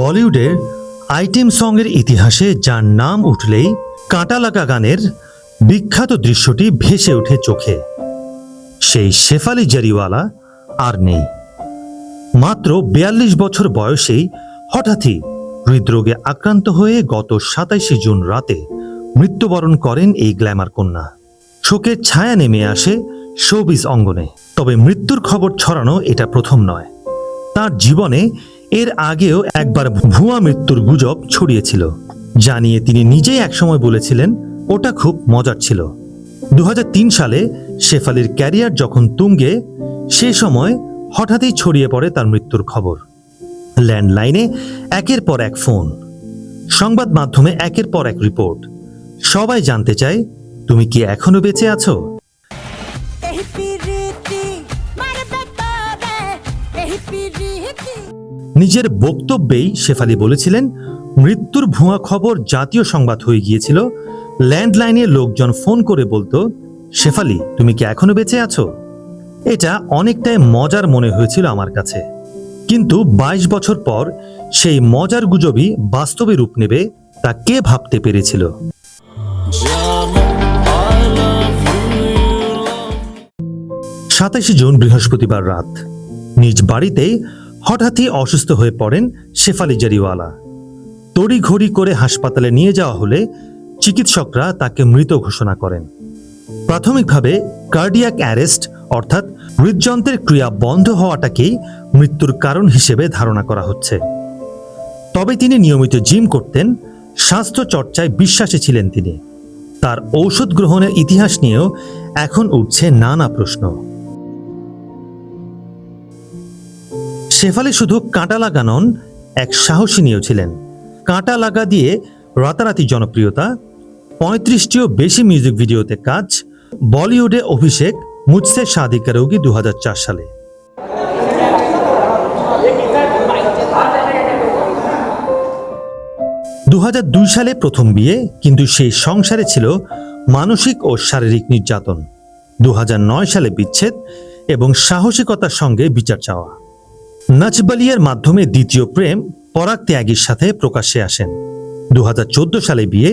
বলিউডের আইটেম সঙ্গের ইতিহাসে যার নাম উঠলেই কাঁটা লাগা গানের বিখ্যাত দৃশ্যটি ভেসে ওঠে চোখে। সেই শেফালি জারিওয়ালা আর নেই। মাত্র বিয়াল্লিশ বছর বয়সেই হঠাৎই হৃদরোগে আক্রান্ত হয়ে গত সাতাইশে জুন রাতে মৃত্যুবরণ করেন এই গ্ল্যামার কন্যা। শোকের ছায়া নেমে আসে শোবিজ অঙ্গনে। তবে মৃত্যুর খবর ছড়ানো এটা প্রথম নয়। তার জীবনে এর আগেও একবার ভুয়া মৃত্যুর গুজব ছড়িয়েছিল। জানিয়ে তিনি নিজেই একসময় বলেছিলেন, ওটা খুব মজার ছিল। দু হাজার তিন সালে শেফালির ক্যারিয়ার যখন তুঙ্গে, সে সময় হঠাৎই ছড়িয়ে পড়ে তার মৃত্যুর খবর। ল্যান্ডলাইনে একের পর এক ফোন, সংবাদ মাধ্যমে একের পর এক রিপোর্ট। সবাই জানতে চায়, তুমি কি এখনও বেঁচে আছো? নিজের বক্তব্যেই শেফালি বলেছিলেন, মৃত্যুর ভুয়া খবর জাতীয় সংবাদ হয়ে গিয়েছিল। ল্যান্ডলাইনে লোকজন ফোন করে বলতো, শেফালি, তুমি কি এখনও বেঁচে আছো এটা অনেকটাই মজার মনে হয়েছিল আমার কাছে। কিন্তু ২২ বছর পর সেই মজার গুজবই বাস্তবে রূপ নেবে তা কে ভাবতে পেরেছিল? সাতাশে জুন বৃহস্পতিবার রাত। নিজ বাড়িতেই হঠাৎই অসুস্থ হয়ে পড়েন শেফালি জারিওয়ালা। তড়িঘড়ি করে হাসপাতালে নিয়ে যাওয়া হলে চিকিৎসকরা তাকে মৃত ঘোষণা করেন। প্রাথমিকভাবে কার্ডিয়াক অ্যারেস্ট অর্থাৎ হৃদযন্ত্রের ক্রিয়া বন্ধ হওয়াটাকেই মৃত্যুর কারণ হিসেবে ধারণা করা হচ্ছে। তবে তিনি নিয়মিত জিম করতেন, স্বাস্থ্য চর্চায় বিশ্বাসী ছিলেন তিনি। তার ঔষধ গ্রহণের ইতিহাস নিয়েও এখন উঠছে নানা প্রশ্ন। শেফালি শুধু কাঁটা লাগানন এক সাহসী নিয়েও ছিলেন। কাঁটা লাগা দিয়ে রাতারাতি জনপ্রিয়তা, পঁয়ত্রিশটিও বেশি মিউজিক ভিডিওতে কাজ, বলিউডে অভিষেক মুজসে শাদি করোগি দু সালে। দু হাজার দুই সালে প্রথম বিয়ে, কিন্তু সেই সংসারে ছিল মানসিক ও শারীরিক নির্যাতন। দু হাজার নয় সালে বিচ্ছেদ এবং সাহসিকতার সঙ্গে বিচার চাওয়া। নাচবালিয়ার মাধ্যমে দ্বিতীয় প্রেম পরাগ ত্যাগীর সাথে প্রকাশ্যে আসেন। দু হাজার চোদ্দ সালে বিয়ে,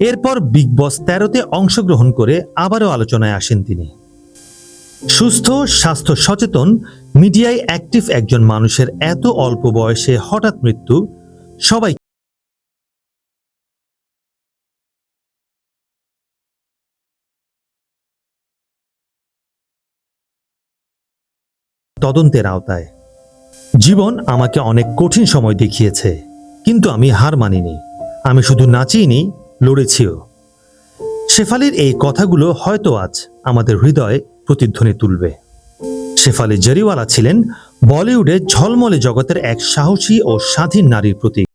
এরপর বিগ বস তেরোতে অংশগ্রহণ করে আবারও আলোচনায় আসেন তিনি। সুস্থ, স্বাস্থ্য সচেতন, মিডিয়ায় অ্যাক্টিভ একজন মানুষের এত অল্প বয়সে হঠাৎ মৃত্যু, সবাই তদন্তের আওতায়। জীবন আমাকে অনেক কঠিন সময় দেখিয়েছে, কিন্তু আমি হার মানিনি। আমি শুধু নাচিনি, লড়েছিও। শেফালির এই কথাগুলো হয়তো আজ আমাদের হৃদয়ে প্রতিধ্বনি তুলবে। শেফালি জরিওয়ালা ছিলেন বলিউডে ঝলমলে জগতের এক সাহসী ও স্বাধীন নারীর প্রতীক।